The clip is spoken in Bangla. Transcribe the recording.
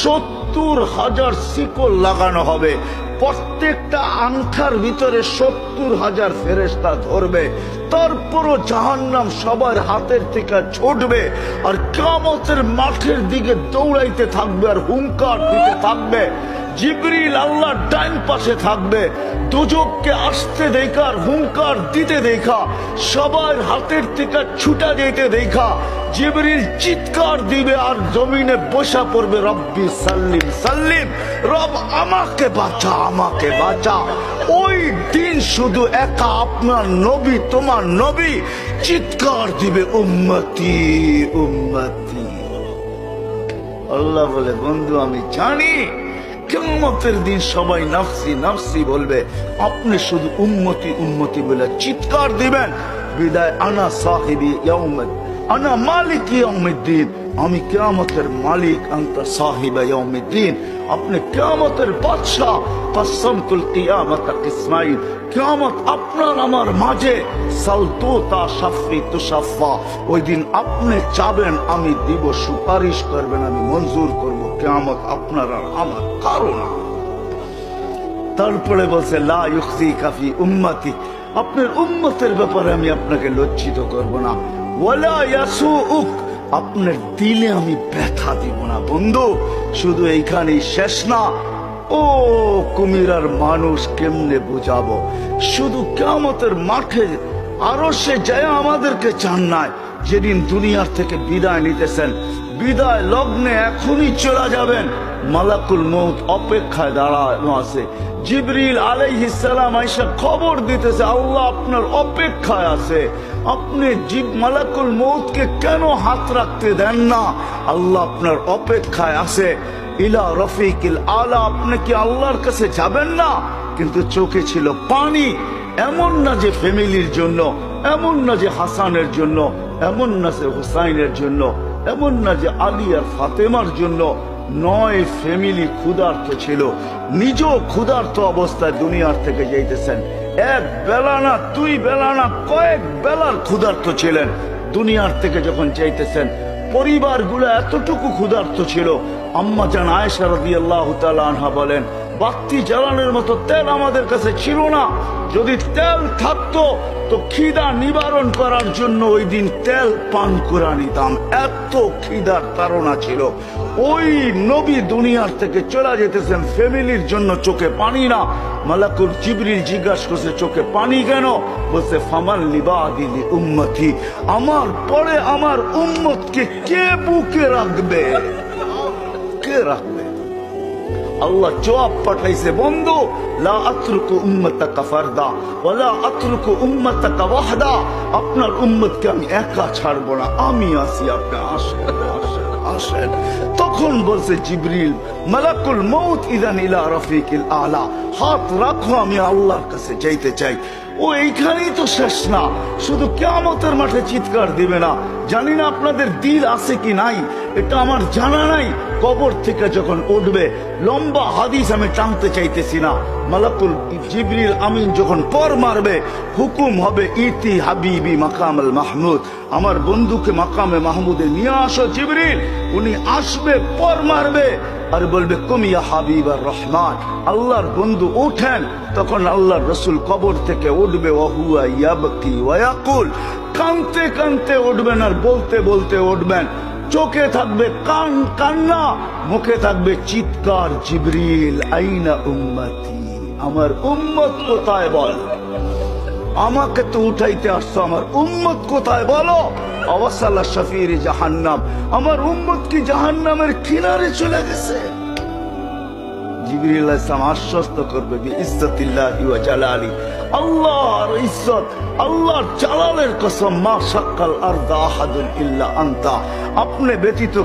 সত্তর হাজার শিকল লাগানো হবে। প্রত্যেকটা আংঠার ভিতরে সত্তর হাজার ফেরেস্তা ধরবে। তারপরও জাহান্নাম সবার হাতের থেকে ছুটবে আর কামতের মাঠের দিকে দৌড়াইতে থাকবে আর হুঙ্কার দিতে থাকবে। জিবরিল আল্লাহ ডাইন পাশে থাকবে। দুজককে আসতে দেখা আর হুঙ্কার দিতে দেখা। সবার হাতের থেকে ছুটা যেতে দেখা। জিবরিল চিৎকার দিবে আর জমিনে বসা পড়বে, রব্বি সাল্লিম সাল্লিম, রব আমাকে বাঁচা আমাকে বাঁচা। ওই দিন শুধু একা আপনার নবী, তোমার নবী চিৎকার দিবে, উম্মতি উম্মতি। আল্লাহ বলে, বন্ধু, আমি জানি কেমতের দিন সবাই নাফসি নাফসি বলবে, আপনি শুধু উন্মতি উন্মতি বলে চিৎকার দিবেন। বিদায়, আনা সাহিবি আনা মালিক ইয়াউমিদ্দিন। আমি কেয়ামতের মালিক, আন্ত সাহিবা ইয়াউমিদ্দিন। আপনি কেয়ামতের কিয়ামত ইসমাইল। কেয়ামত আপনার আমার মাঝে। সালতু তা সাফি তুসাফা ওই দিন আপনি চাবেন আমি দিব সুপারিশ করবেন, আমি মঞ্জুর করব। কেয়ামত আপনার আর আমার কারও না। তারপরে বলছে, লা ইউখসি কাফি আপনার উম্মতের ব্যাপারে আমি আপনাকে লজ্জিত করব না। আপনার দিলে আমি ব্যথা দিব না, বন্ধু। শুধু এইখানেই শেষ না, ও কুমিরার মানুষ কেমনে বুঝাবো? শুধু কেমতের মাঠে আরও সে যায় আমাদেরকে চান নাই যেদিন দুনিয়ার থেকে বিদায় নিতেছেন, বিদায় লগ্নে এখনই চলে যাবেন। মালাকুল মৌত অপেক্ষায় দাঁড়ানো আছে। জিবরিল আলাইহিসালাম আইসা খবর দিতেছে, আল্লাহ আপনার অপেক্ষায় আছে। আপনি জিব মালাকুল মৌতকে কেন হাত রাখতে দেন না? আল্লাহ আপনার অপেক্ষায় আছে। ইলা রফিকিল আলা, আপনি কি আল্লাহর কাছে যাবেন না? কিন্তু চোখে ছিল পানি। এমন না যে ফ্যামিলির জন্য, এমন না যে হাসানের জন্য, এমন না যে হুসাইনের জন্য, এমন না যে আলী আর ফাতেমার জন্য। নয় ফ্যামিলি ক্ষুধার্ত ছিল। নিজেও ক্ষুধার্ত অবস্থায় দুনিয়ার থেকে যাইতেছেন। এক বেলা না, দুই বেলা না, কয়েক বেলার ক্ষুধার্ত ছিলেন। দুনিয়ার থেকে যখন চাইতেছেন, পরিবারগুলো এতটুকু ক্ষুধার্ত ছিল। আম্মা জান আয়েশা রাদিয়াল্লাহু তাআলা আনহা বলেন বাতি জ্বালানোর মতো তেল আমাদের কাছে ছিল না। যদি তেল থাকতো, তো খিদা নিবারণ করার জন্য ওই দিন তেল পান করে নিতাম। এত খিদার তাড়না ছিল। ওই নবী দুনিয়ার থেকে চলে যেতেছেন, ফ্যামিলির জন্য চোখে পানি না। মালাকুর জিবরিল জিজ্ঞাসা করছে, চোখে পানি কেন? বলছে ফামাল লিবা দিলি উম্মতি। আমার পরে আমার উম্মতকে কে বুকে রাখবে? কে রাখবে? আল্লাহ জবাব পাঠাইছে, বন্ধু, লা আতরুকু উম্মতাকা ফারদা ওয়ালা আতরুকু উম্মতাকা ওয়াহদা। আপনার উম্মতকে আমি একা ছাড়বো না। আমি আছি আপনি আসেন আসেন আসেন তখন বলছে জিবরিল, মালাকুল মউত ইদান ইলা রফিকিল আলা। হাত রাখো, আমি আল্লাহর কাছে যাইতে চাই। ও, এইখানেই তো শেষ না। শুধু কেয়ামতের মাঠে চিৎকার দিবে না। জানি না আপনাদের দিল আছে কি নাই। এটা আমার জানা নাই। কবর থেকে যখন উঠবে, লম্বা হাদিস আমি টানতে চাইতেছি না। মালাকুল জিবরিল আমিন যখন পর মারবে, হুকুম হবে, ইতি হাবিবি মাকাম মাহমুদ। আমার বন্ধুকে মাকামে মাহমুদে নিয়ে আসো জিবরিল। উনি আসবে পর মারবে আর বলবে কমিয়া হাবিব আর রহমান। আল্লাহর বন্ধু ওঠেন তখন আল্লাহর রসুল কবর থেকে উঠবে ওহুয়া ইয়াবকি ওয়াকুল কানতে কানতে উঠবেন আর বলতে বলতে উঠবেন চোখে থাকবে কান, কান্না, মুখে থাকবে চিৎকার, জিবরিল, আইনা উম্মতি। আমার উম্মত কোথায় বল? আমাকে তো উঠাইতে আসছো, আমার উম্মত কোথায় বলো? অবসাল্লা শফির জাহান্নাম। আমার উম্মত কি জাহান্নামের কিনারে চলে গেছে? জিবরিল আশ্বস্ত করবে ইজ্জতিল্লাহি জালালি। আল্লাহর ইজ্জত আল্লাহর জালালের কসম মা শাক্কাল আরদা আহাদুন ইল্লা আনতা আপনি ব্যতীত